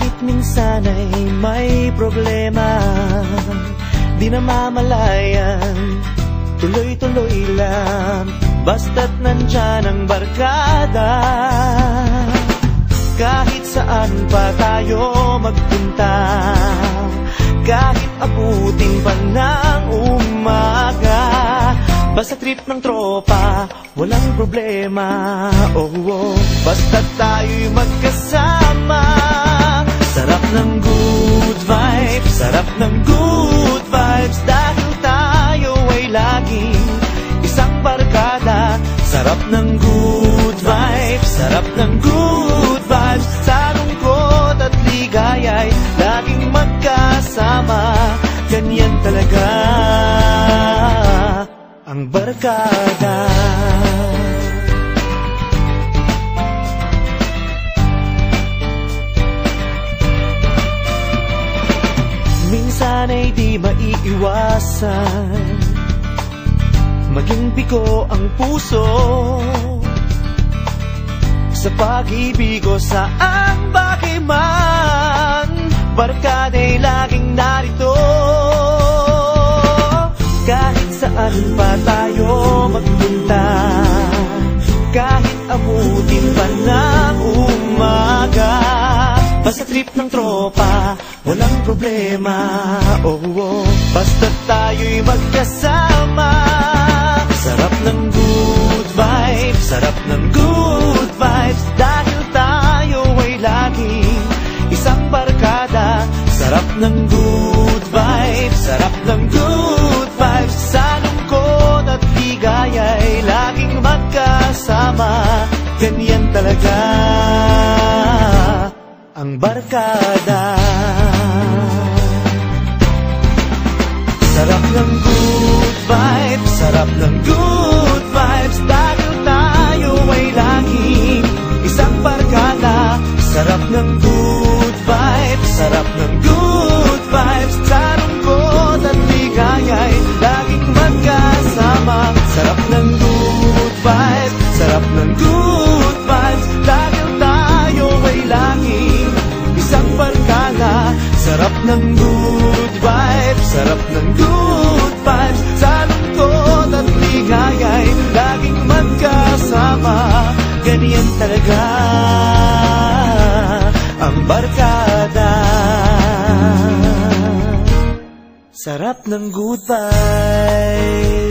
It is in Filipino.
Kahit minsan ay may problema Di namamalayan Tuloy-tuloy lang Basta't nandyan ang barkada. Kahit saan pa tayo magpunta Kahit abutin pa ng umaga. Basta trip ng tropa, walang problema. Oh, oh. Basta tayo'y magkasama ng good vibes, sarap ng good vibes. Dahil tayo ay laging isang barkada. Sarap ng good vibes, sarap ng good vibes. Sa lungkot at ligaya'y laging magkasama. Ganyan talaga ang barkada Minsan ay di maiiwasan. Maging piko ang puso. Sa pag-ibig o saan bagay man Barkada'y laging narito. Kahit saan pa tayo magpunta Kahit abutin pa ng umaga Basta trip ng tropa, walang problema. Oh, oh. Basta tayo'y magkasama. Sarap ng good vibes, sarap ng good vibes. Dahil tayo ay laging isang barkada. Sarap ng good vibes, sarap ng good vibes. Sa lungkot at ligaya'y laging magkasama. Ganyan talaga ang barkada. Sarap ng good vibes, sarap ng good vibes Sarap ng good vibes, sarap ng good vibes. Sa lungkot at ligaya'y laging magkasama. Ganyan talaga ang barkada. Sarap ng good vibes